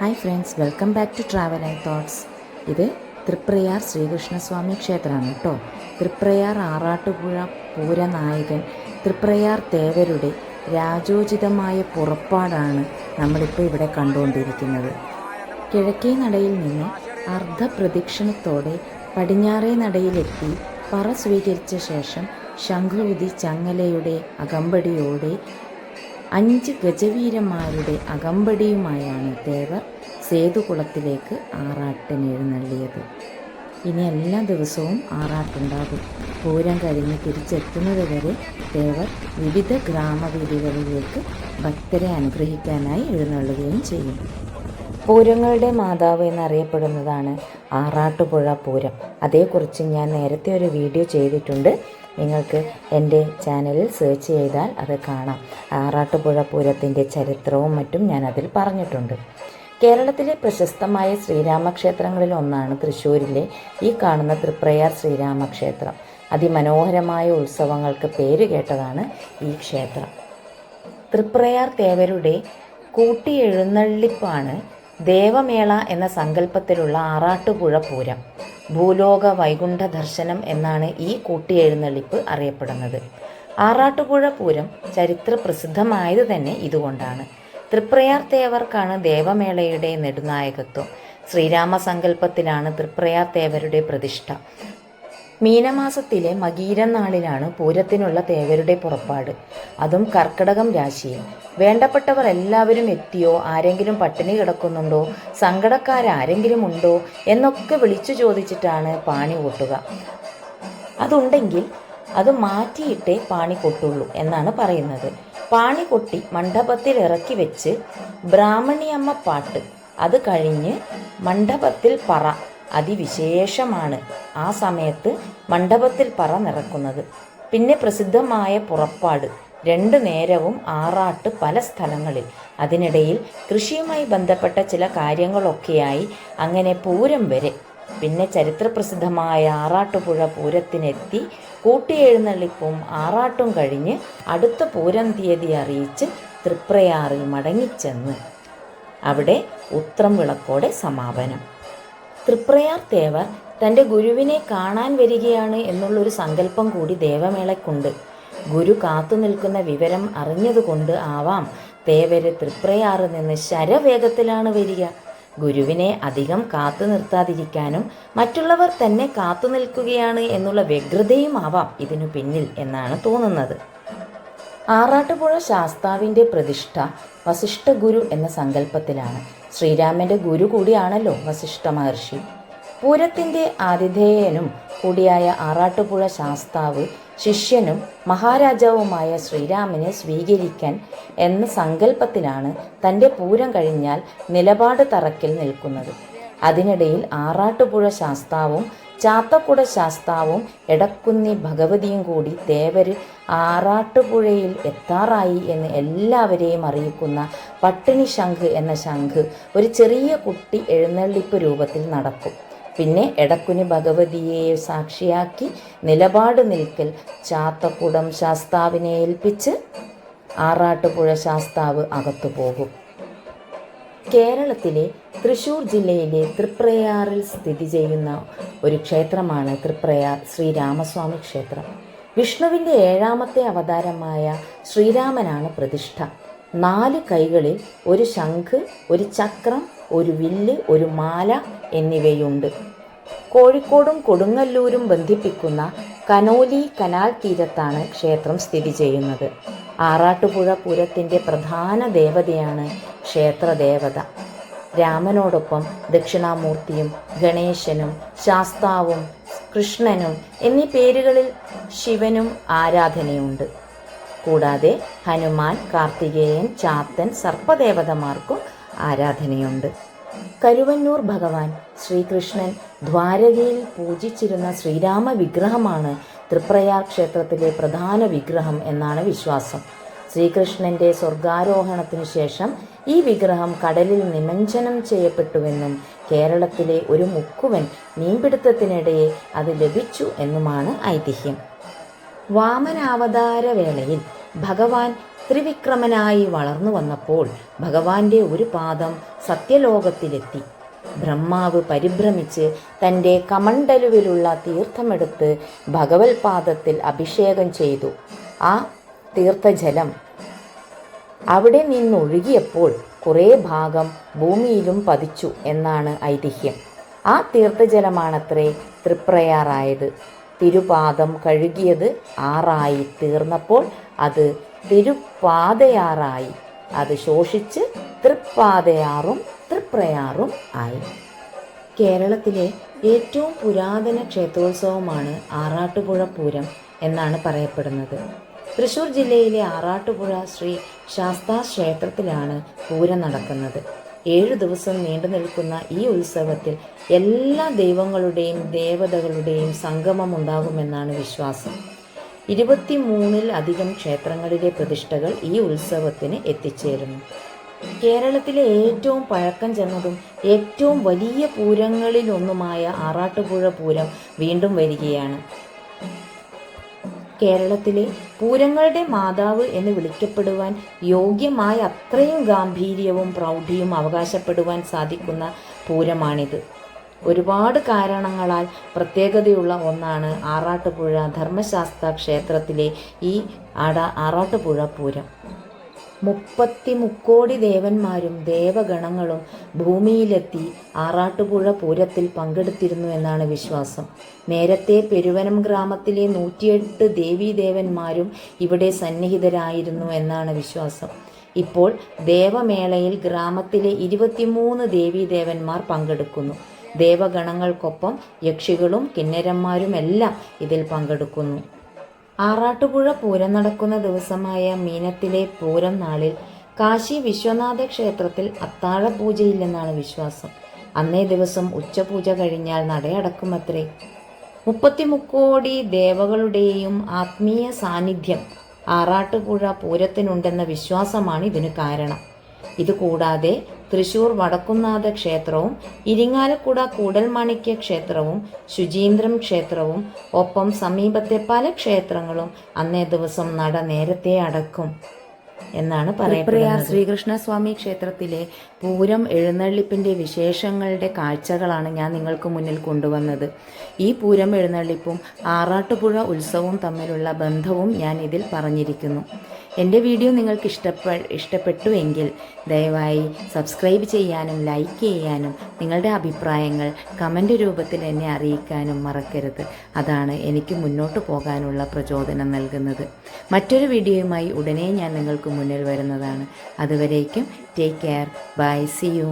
Hi friends welcome back to travel and thoughts. ഇത് തൃപ്രയാർ ശ്രീകൃഷ്ണസ്വാമി ക്ഷേത്രമാണ് കേട്ടോ. തൃപ്രയാർ ആറാട്ടുപുഴ പൂരനായകൻ തൃപ്രയാർ തേവരുടെ രാജോചിതമായ പുറപ്പാടാണ് നമ്മളിപ്പോൾ ഇവിടെ കണ്ടുകൊണ്ടിരിക്കുന്നത്. കിഴക്കേ നടയിൽ നിന്ന് അർദ്ധപ്രദക്ഷിണത്തോടെ പടിഞ്ഞാറേ നടയിലെത്തി പറ സ്വീകരിച്ച ശേഷം ശംഖുവിധി ചങ്ങലയുടെ അകമ്പടിയോടെ അഞ്ച് ഗജവീരന്മാരുടെ അകമ്പടിയുമായാണ് ദേവർ സേതുകുളത്തിലേക്ക് ആറാട്ടിന് എഴുന്നള്ളിയത്. ഇനി എല്ലാ ദിവസവും ആറാട്ടുണ്ടാകും. പൂരം കഴിഞ്ഞ് തിരിച്ചെത്തുന്നത് വരെ ദേവർ വിവിധ ഗ്രാമവീഥികളിലേക്ക് ഭക്തരെ അനുഗ്രഹിക്കാനായി എഴുന്നള്ളുകയും ചെയ്യും. പൂരങ്ങളുടെ മാതാവ് എന്നറിയപ്പെടുന്നതാണ് ആറാട്ടുപുഴ പൂരം. അതേക്കുറിച്ച് ഞാൻ നേരത്തെ ഒരു വീഡിയോ ചെയ്തിട്ടുണ്ട്. നിങ്ങൾക്ക് എന്റെ ചാനലിൽ സെർച്ച് ചെയ്താൽ അത് കാണാം. ആറാട്ടുപുഴ പൂരത്തിന്റെ ചരിത്രവും മറ്റും ഞാൻ അതിൽ പറഞ്ഞിട്ടുണ്ട്. കേരളത്തിലെ പ്രശസ്തമായ ശ്രീരാമക്ഷേത്രങ്ങളിൽ ഒന്നാണ് തൃശ്ശൂരിലെ ഈ കാണുന്ന തൃപ്രയാർ ശ്രീരാമക്ഷേത്രം. അതിമനോഹരമായ ഉത്സവങ്ങൾക്ക് പേര് കേട്ടതാണ് ഈ ക്ഷേത്രം. തൃപ്രയാർ തേവരുടെ കൂട്ടിയെഴുന്നള്ളിപ്പാണ് ദേവമേള എന്ന സങ്കല്പത്തിലുള്ള ആറാട്ടുപുഴ പൂരം ഭൂലോക വൈകുണ്ഠ ദർശനം എന്നാണ് ഈ കൂട്ടിയെഴുന്നള്ളിപ്പ് അറിയപ്പെടുന്നത്. ആറാട്ടുപുഴ പൂരം ചരിത്ര പ്രസിദ്ധമായത് തന്നെ ഇതുകൊണ്ടാണ്. തൃപ്രയാർ തേവർക്കാണ് ദേവമേളയുടെ നെടുനായകത്വം. ശ്രീരാമ സങ്കല്പത്തിലാണ് തൃപ്രയാർ തേവരുടെ പ്രതിഷ്ഠ. മീനമാസത്തിലെ മകീരം നാളിലാണ് പൂരത്തിനുള്ള തേവരുടെ പുറപ്പാട്. അതും കർക്കിടകം രാശിയിൽ. വേണ്ടപ്പെട്ടവർ എല്ലാവരും എത്തിയോ? ആരെങ്കിലും പട്ടിണി കിടക്കുന്നുണ്ടോ? സങ്കടക്കാരാരെങ്കിലും ഉണ്ടോ? എന്നൊക്കെ വിളിച്ചു ചോദിച്ചിട്ടാണ് പാണി കൊട്ടുക. അതുണ്ടെങ്കിൽ അത് മാറ്റിയിട്ടേ പാണി കൊട്ടുള്ളൂ എന്നാണ് പറയുന്നത്. പാണി കൊട്ടി മണ്ഡപത്തിൽ ഇറക്കി വെച്ച് ബ്രാഹ്മണിയമ്മ പാട്ട്. അത് കഴിഞ്ഞ് മണ്ഡപത്തിൽ പറ. അതിവിശേഷമാണ് ആ സമയത്ത് മണ്ഡപത്തിൽ പറ നിറക്കുന്നത്. പിന്നെ പ്രസിദ്ധമായ പുറപ്പാട് രണ്ടു നേരവും ആറാട്ട് പല സ്ഥലങ്ങളിൽ. അതിനിടയിൽ കൃഷിയുമായി ബന്ധപ്പെട്ട ചില കാര്യങ്ങളൊക്കെയായി അങ്ങനെ പൂരം വരെ. പിന്നെ ചരിത്രപ്രസിദ്ധമായ ആറാട്ടുപുഴ പൂരത്തിനെത്തി കൂട്ടിയെഴുന്നള്ളിപ്പും ആറാട്ടും കഴിഞ്ഞ് അടുത്ത പൂരം തീയതി അറിയിച്ച് തൃപ്രയാറിൽ മടങ്ങിച്ചെന്ന്. അവിടെ ഉത്രം വിളക്കോടെ സമാപനം. തൃപ്രയാർ തേവർ തന്റെ ഗുരുവിനെ കാണാൻ വരികയാണ് എന്നുള്ളൊരു സങ്കല്പം കൂടി ദേവമേളയ്ക്കുണ്ട്. ഗുരു കാത്തു നിൽക്കുന്ന വിവരം അറിഞ്ഞതുകൊണ്ട് ആവാം തേവര് തൃപ്രയാറ് നിന്ന് ശരവേഗത്തിലാണ് വരിക. ഗുരുവിനെ അധികം കാത്തു നിർത്താതിരിക്കാനും മറ്റുള്ളവർ തന്നെ കാത്തു നിൽക്കുകയാണ് എന്നുള്ള വ്യഗ്രതയും ആവാം ഇതിനു പിന്നിൽ എന്നാണ് തോന്നുന്നത്. ആറാട്ടുപുഴ ശാസ്താവിന്റെ പ്രതിഷ്ഠ വസിഷ്ഠ ഗുരു എന്ന സങ്കല്പത്തിലാണ്. ശ്രീരാമന്റെ ഗുരു കൂടിയാണല്ലോ വസിഷ്ഠ മഹർഷി. പൂരത്തിന്റെ ആതിഥേയനും കൂടിയായ ആറാട്ടുപുഴ ശാസ്താവ് ശിഷ്യനും മഹാരാജാവുമായ ശ്രീരാമനെ സ്വീകരിക്കാൻ എന്ന സങ്കല്പത്തിലാണ് തന്റെ പൂരം കഴിഞ്ഞാൽ നിലപാട് തറക്കിൽ നിൽക്കുന്നത്. അതിനിടയിൽ ആറാട്ടുപുഴ ശാസ്താവും ചാത്തക്കുട ശാസ്താവും എടക്കുന്നി ഭഗവതിയും കൂടി ദേവര് ആറാട്ടുപുഴയിൽ എത്താറായി എന്ന് എല്ലാവരെയും അറിയിക്കുന്ന പട്ടിണി ശംഖ് എന്ന ശംഖ് ഒരു ചെറിയ കുട്ടി എഴുന്നള്ളിപ്പ് രൂപത്തിൽ നടക്കും. പിന്നെ എടക്കുനി ഭഗവതിയെ സാക്ഷിയാക്കി നിലപാട് നിൽക്കൽ ചാത്തക്കുടം ശാസ്താവിനെ ഏൽപ്പിച്ച് ആറാട്ടുപുഴ ശാസ്താവ് അകത്തു പോകും കേരളത്തിലെ തൃശൂർ ജില്ലയിലെ തൃപ്രയാറിൽ സ്ഥിതി ചെയ്യുന്ന ഒരു ക്ഷേത്രമാണ് തൃപ്രയാർ ശ്രീരാമസ്വാമി ക്ഷേത്രം. വിഷ്ണുവിന്റെ ഏഴാമത്തെ അവതാരമായ ശ്രീരാമനാണ് പ്രതിഷ്ഠ. നാല് കൈകളിൽ ഒരു ശംഖ് ഒരു ചക്രം ഒരു വില്ല് ഒരു മാല എന്നിവയുണ്ട്. കോഴിക്കോടും കൊടുങ്ങല്ലൂരും ബന്ധിപ്പിക്കുന്ന കനോലി കനാൽ തീരത്താണ് ക്ഷേത്രം സ്ഥിതി ചെയ്യുന്നത്. ആറാട്ടുപുഴ പൂരത്തിന്റെ പ്രധാന ദേവതയാണ് ക്ഷേത്രദേവത. രാമനോടൊപ്പം ദക്ഷിണാമൂർത്തിയും ഗണേശനും ശാസ്താവും കൃഷ്ണനും എന്നീ പേരുകളിൽ ശിവനും ആരാധനയുണ്ട്. കൂടാതെ ഹനുമാൻ കാർത്തികേയൻ ചാത്തൻ സർപ്പദേവതമാർക്കും ആരാധനയുണ്ട്. കരുവന്നൂർ ഭഗവാൻ ശ്രീകൃഷ്ണൻ ദ്വാരകയിൽ പൂജിച്ചിരുന്ന ശ്രീരാമ വിഗ്രഹമാണ് തൃപ്രയാർ ക്ഷേത്രത്തിലെ പ്രധാന വിഗ്രഹം എന്നാണ് വിശ്വാസം. ശ്രീകൃഷ്ണന്റെ സ്വർഗാരോഹണത്തിനു ശേഷം ഈ വിഗ്രഹം കടലിൽ നിമഞ്ജനം ചെയ്യപ്പെട്ടുവെന്നും കേരളത്തിലെ ഒരു മുക്കുവൻ മീൻപിടുത്തത്തിനിടയെ അത് ലഭിച്ചു എന്നുമാണ് ഐതിഹ്യം. വാമനാവതാര വേളയിൽ ഭഗവാൻ ത്രിവിക്രമനായി വളർന്നു വന്നപ്പോൾ ഭഗവാന്റെ ഒരു പാദം സത്യലോകത്തിലെത്തി. ബ്രഹ്മാവ് പരിഭ്രമിച്ച് തന്റെ കമണ്ടലുവിലുള്ള തീർത്ഥമെടുത്ത് ഭഗവത് പാദത്തിൽ അഭിഷേകം ചെയ്തു. ആ തീർത്ഥജലം അവിടെ നിന്നൊഴുകിയപ്പോൾ കുറേ ഭാഗം ഭൂമിയിലും പതിച്ചു എന്നാണ് ഐതിഹ്യം. ആ തീർത്ഥജലമാണത്രേ തൃപ്രയാറായത്. തിരുപാദം കഴുകിയത് ആറായി തീർന്നപ്പോൾ അത് തിരുപ്പാതയാറായി അത് ശോഷിച്ച് തൃപ്പാതയാറും തൃപ്രയാറും ആയി. കേരളത്തിലെ ഏറ്റവും പുരാതന ക്ഷേത്രോത്സവമാണ് ആറാട്ടുപുഴ പൂരം എന്നാണ് പറയപ്പെടുന്നത്. തൃശൂർ ജില്ലയിലെ ആറാട്ടുപുഴ ശ്രീ ശാസ്താ ക്ഷേത്രത്തിലാണ് പൂരം നടക്കുന്നത്. ഏഴു ദിവസം നീണ്ടു നിൽക്കുന്ന ഈ ഉത്സവത്തിൽ എല്ലാ ദൈവങ്ങളുടെയും ദേവതകളുടെയും സംഗമം ഉണ്ടാകുമെന്നാണ് വിശ്വാസം. ഇരുപത്തിമൂന്നിൽ അധികം ക്ഷേത്രങ്ങളിലെ പ്രതിഷ്ഠകൾ ഈ ഉത്സവത്തിന് എത്തിച്ചേരുന്നു. കേരളത്തിലെ ഏറ്റവും പഴക്കം ചെന്നതും ഏറ്റവും വലിയ പൂരങ്ങളിലൊന്നുമായ ആറാട്ടുപുഴ പൂരം വീണ്ടും വരികയാണ്. കേരളത്തിലെ പൂരങ്ങളുടെ മാതാവ് എന്ന് വിളിക്കപ്പെടുവാൻ യോഗ്യമായ അത്രയും ഗാംഭീര്യവും പ്രൗഢിയും അവകാശപ്പെടുവാൻ സാധിക്കുന്ന പൂരമാണിത്. ഒരുപാട് കാരണങ്ങളാൽ പ്രത്യേകതയുള്ള ഒന്നാണ് ആറാട്ടുപുഴ ധർമ്മശാസ്ത്ര ക്ഷേത്രത്തിലെ ഈ ആട ആറാട്ടുപുഴ പൂരം. മുപ്പത്തി മുക്കോടി ദേവന്മാരും ദേവഗണങ്ങളും ഭൂമിയിലെത്തി ആറാട്ടുപുഴ പൂരത്തിൽ പങ്കെടുത്തിരുന്നു എന്നാണ് വിശ്വാസം. നേരത്തെ പെരുവനം ഗ്രാമത്തിലെ നൂറ്റിയെട്ട് ദേവീദേവന്മാരും ഇവിടെ സന്നിഹിതരായിരുന്നു എന്നാണ് വിശ്വാസം. ഇപ്പോൾ ദേവമേളയിൽ ഗ്രാമത്തിലെ ഇരുപത്തിമൂന്ന് ദേവീദേവന്മാർ പങ്കെടുക്കുന്നു. ദേവഗണങ്ങൾക്കൊപ്പം യക്ഷികളും കിന്നരന്മാരുമെല്ലാം ഇതിൽ പങ്കെടുക്കുന്നു. ആറാട്ടുപുഴ പൂരം നടക്കുന്ന ദിവസമായ മീനത്തിലെ പൂരം നാളിൽ കാശി വിശ്വനാഥ ക്ഷേത്രത്തിൽ അത്താഴ പൂജയില്ലെന്നാണ് വിശ്വാസം. അന്നേ ദിവസം ഉച്ചപൂജ കഴിഞ്ഞാൽ നടയടക്കുമത്രേ. മുപ്പത്തിമുക്കോടി ദേവകളുടെയും ആത്മീയ സാന്നിധ്യം ആറാട്ടുപുഴ പൂരത്തിനുണ്ടെന്ന വിശ്വാസമാണ് ഇതിന് കാരണം. ഇതുകൂടാതെ തൃശൂർ വടക്കുന്നാഥ ക്ഷേത്രവും ഇരിങ്ങാലക്കുട കൂടൽമാണിക്യ ക്ഷേത്രവും ശുചീന്ദ്രം ക്ഷേത്രവും ഒപ്പം സമീപത്തെ പല ക്ഷേത്രങ്ങളും അന്നേ ദിവസം നട നേരത്തെ അടക്കും എന്നാണ് പറയപ്പെടുന്നത്. ശ്രീകൃഷ്ണസ്വാമി ക്ഷേത്രത്തിലെ പൂരം എഴുന്നള്ളിപ്പിന്റെ വിശേഷങ്ങളുടെ കാഴ്ചകളാണ് ഞാൻ നിങ്ങൾക്ക് മുന്നിൽ കൊണ്ടുവന്നത്. ഈ പൂരം എഴുന്നള്ളിപ്പും ആറാട്ടുപുഴ ഉത്സവവും തമ്മിലുള്ള ബന്ധവും ഞാൻ ഇതിൽ പറഞ്ഞിരിക്കുന്നു. എന്റെ വീഡിയോ നിങ്ങൾക്ക് ഇഷ്ടപ്പെ ഇഷ്ടപ്പെട്ടുവെങ്കിൽ ദയവായി സബ്സ്ക്രൈബ് ചെയ്യാനും ലൈക്ക് ചെയ്യാനും നിങ്ങളുടെ അഭിപ്രായങ്ങൾ കമന്റ് രൂപത്തിൽ എന്നെ അറിയിക്കാനും മറക്കരുത്. അതാണ് എനിക്ക് മുന്നോട്ട് പോകാനുള്ള പ്രചോദനം നൽകുന്നത്. മറ്റൊരു വീഡിയോയുമായി ഉടനെ ഞാൻ നിങ്ങൾക്ക് മുന്നിൽ വരുന്നതാണ്. അതുവരേക്കും take care bye see you